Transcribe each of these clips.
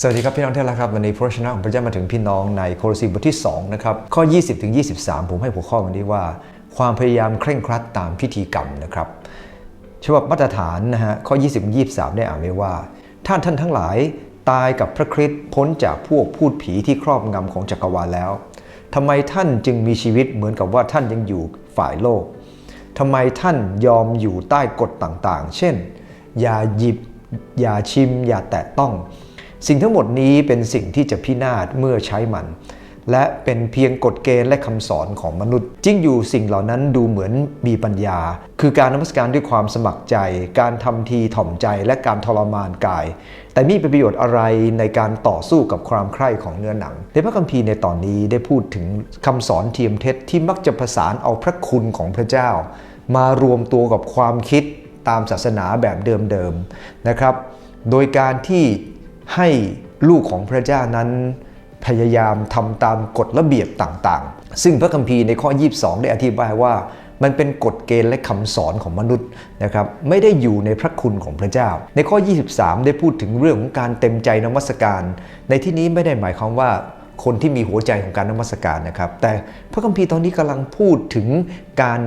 สวัสดีครับ พี่น้องที่รักครับ วันนี้พระชนะของพระเจ้ามาถึงพี่น้องในโครสีบทที่2นะครับข้อ 20ถึง23 ผมให้หัวข้อวันนี้ว่า ความพยายามเคร่งครัดตามพิธีกรรมนะครับฉบับมาตรฐานนะฮะข้อ 20ถึง23 ได้อ่านไว้ว่า ท่านท่านทั้งหลายตายกับพระคริสต์พ้นจากพวกพูดผีที่ครอบงำของจักรวาลแล้วทำไมท่านจึงมีชีวิตเหมือนกับว่าท่านยังอยู่ฝ่ายโลกทำไมท่านยอมอยู่ใต้กฎต่างๆ เช่น อย่าหยิบอย่าชิม อย่าแตะต้อง สิ่งทั้งหมดนี้เป็นสิ่งที่จะพินาศเมื่อใช้มัน และเป็นเพียงกฎเกณฑ์และคำสอนของมนุษย์จริงอยู่สิ่งเหล่านั้นดูเหมือนมีปัญญา คือการนมัสการด้วยความสมัครใจ การทำทีถ่อมใจและการทรมานกาย แต่มีเป็นประโยชน์อะไรในการต่อสู้กับความใคร่ของเนื้อหนัง ในพระคัมภีร์ในตอนนี้ได้พูดถึงคำสอนเทียมเท็จที่มักจะผสานเอาพระคุณของพระเจ้า มารวมตัวกับความคิดตามศาสนาแบบเดิมๆนะครับ โดยการที่ ให้ลูกของพระเจ้านั้นพยายามทำตามกฎระเบียบต่างๆ ซึ่งพระคัมภีร์ในข้อ 22 ได้อธิบายว่า มันเป็นกฎเกณฑ์และคำสอนของมนุษย์นะครับไม่ได้อยู่ในพระคุณของพระเจ้า ในข้อ 23 ได้พูดถึงเรื่องของการเต็มใจนมัสการ ในที่นี้ไม่ได้หมายความว่าคนที่มีหัวใจของการนมัสการนะครับ แต่พระคัมภีร์ตอนนี้กำลังพูดถึงการ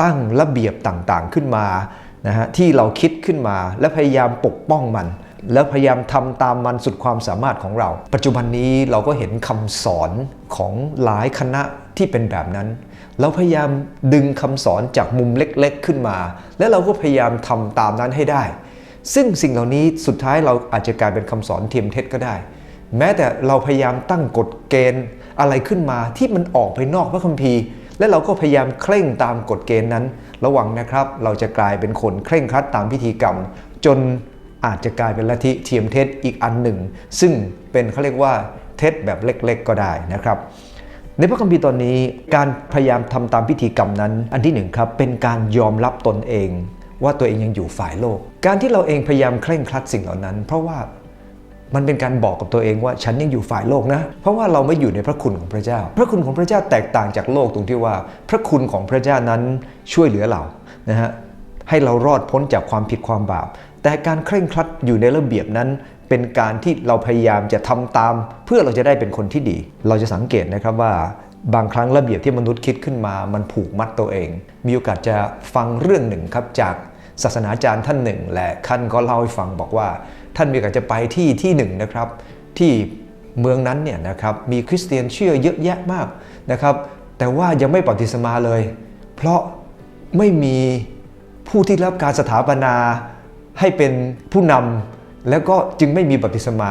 ตั้งระเบียบต่างๆขึ้นมานะฮะที่เราคิดขึ้นมาและพยายามปกป้องมัน แล้วพยายามทำตามมันสุดความสามารถของเรา ปัจจุบันนี้เราก็เห็นคำสอนของหลายคณะที่เป็นแบบนั้น เราพยายามดึงคำสอนจากมุมเล็กๆขึ้นมา แล้วเราก็พยายามทำตามนั้นให้ได้ ซึ่งสิ่งเหล่านี้สุดท้ายเราอาจจะกลายเป็นคำสอนเทียมเท็จก็ได้ แม้แต่เราพยายามตั้งกฎเกณฑ์อะไรขึ้นมาที่มันออกไปนอกพระคัมภีร์และเราก็พยายามเคร่งตามกฎเกณฑ์นั้น ระวังนะครับ เราจะกลายเป็นคนเคร่งครัดตามพิธีกรรม จน อาจจะกลายเป็นลัทธิเทียมเท็จอีกอันหนึ่ง ซึ่งเป็นเขาเรียกว่าเท็จแบบเล็กๆ ก็ได้นะครับในพระคัมภีร์ตอนนี้การพยายามทำตามพิธีกรรมนั้น อันที่หนึ่งครับเป็นการยอมรับตนเอง ว่าตัวเองยังอยู่ฝ่ายโลก การที่เราเองพยายามเคร่งครัดสิ่งเหล่านั้น เพราะว่ามันเป็นการบอกกับตัวเองว่าฉันยังอยู่ฝ่ายโลกนะ เพราะว่าเราไม่อยู่ในพระคุณของพระเจ้า พระคุณของพระเจ้าแตกต่างจากโลกตรงที่ว่า พระคุณของพระเจ้านั้นช่วยเหลือเรานะฮะให้เรารอดพ้นจากความผิดความบาป แต่การเคร่งครัดอยู่ในระเบียบนั้นเป็นการที่เราพยายามจะทำตาม เพื่อเราจะได้เป็นคนที่ดี เราจะสังเกตนะครับว่าบางครั้งระเบียบที่มนุษย์คิดขึ้นมา มันผูกมัดตัวเอง มีโอกาสจะฟังเรื่องหนึ่งครับจากศาสนาจารย์ท่านหนึ่ง และท่านก็เล่าให้ฟังบอกว่า ท่านมีโอกาสจะไปที่ที่หนึ่งนะครับ ที่เมืองนั้นเนี่ยนะครับมีคริสเตียนเชื่อเยอะแยะมากนะครับ แต่ว่ายังไม่ปฏิสมาเลย เพราะไม่มีผู้ที่รับการสถาปนา ให้เป็นผู้นำแล้วก็จึงไม่มีบัพติศมา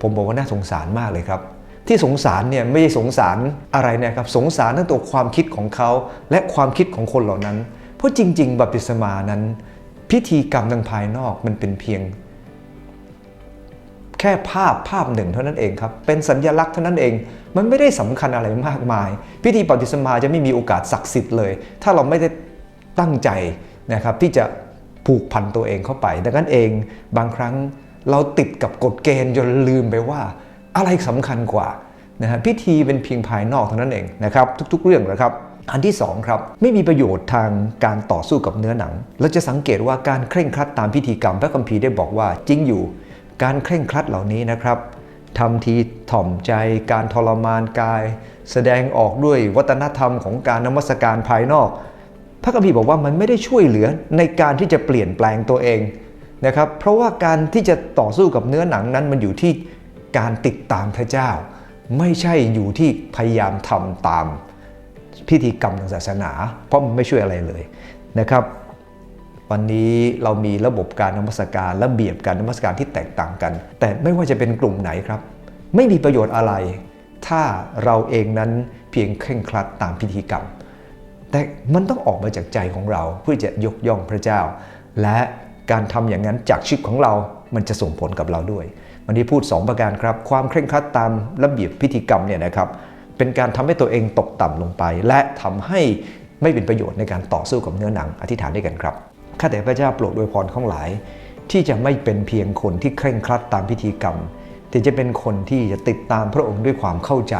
ผมบอกว่าน่าสงสารมากเลยครับ ที่สงสารเนี่ยไม่ใช่สงสารอะไรนะครับสงสารทั้งตัวความคิดของเขา และความคิดของคนเหล่านั้น เพราะจริง ๆ บัพติศมานั้น พิธีกรรมทางภายนอกมันเป็นเพียง แค่ภาพภาพหนึ่งเท่านั้นเองครับเป็นสัญญลักษณ์เท่านั้นเองมันไม่ได้สำคัญอะไรมากมาย พิธีบัพติศมาจะไม่มีโอกาสศักดิ์สิทธิ์เลย ถ้าเราไม่ได้ตั้งใจนะครับที่จะ ผูกพันตัวเองเข้าไป ดังนั้นเองบางครั้งเราติดกับกฎเกณฑ์จนลืมไปว่า อะไรสำคัญกว่านะฮะพิธีเป็นเพียงภายนอกเท่านั้นเองนะครับทุก ๆ เรื่องนะครับอันที่สองครับไม่มีประโยชน์ทางการต่อสู้กับเนื้อหนัง เราจะสังเกตว่าการเคร่งครัดตามพิธีกรรมพระคัมภีร์ได้บอกว่าจริงอยู่ การเคร่งครัดเหล่านี้นะครับทำทีถ่อมใจการทรมานกาย แสดงออกด้วยวัฒนธรรมของการนมัสการภายนอก พระคัมภีร์บอกว่ามันไม่ได้ช่วยเหลือในการที่จะเปลี่ยนแปลงตัวเองนะครับ เพราะว่าการที่จะต่อสู้กับเนื้อหนังนั้นมันอยู่ที่การติดตามพระเจ้า ไม่ใช่อยู่ที่พยายามทำตามพิธีกรรมทางศาสนา เพราะมันไม่ช่วยอะไรเลยนะครับ วันนี้เรามีระบบการนมัสการระเบียบการนมัสการที่แตกต่างกัน แต่ไม่ว่าจะเป็นกลุ่มไหนครับ ไม่มีประโยชน์อะไร ถ้าเราเองนั้นเพียงเคร่งครัดตามพิธีกรรม แต่มันต้องออกมาจากใจของเราเพื่อจะยกย่องพระเจ้า และการทำอย่างนั้นจากชีวิตของเรา มันจะส่งผลกับเราด้วย วันนี้พูด 2 ประการครับ ความเคร่งครัดตามระเบียบพิธีกรรมเนี่ยนะครับ เป็นการทำให้ตัวเองตกต่ำลงไป และทำให้ไม่เป็นประโยชน์ในการต่อสู้กับเนื้อหนัง อธิษฐานด้วยกันครับ ข้าแต่พระเจ้าโปรดอวยพรข้างหลาย ที่จะไม่เป็นเพียงคนที่เคร่งครัดตามพิธีกรรม แต่จะเป็นคนที่จะติดตามพระองค์ด้วยความเข้าใจ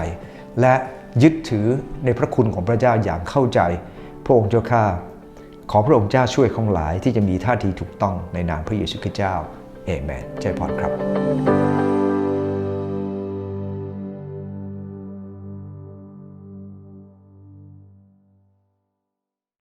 และ ยึดถือในพระคุณของพระเจ้าอย่างเข้าใจ พระองค์เจ้าข้าขอพระองค์เจ้าช่วยข้างหลายที่จะมีท่าทีถูกต้องในนามพระเยซูคริสต์เจ้าเอเมนใจพรครับ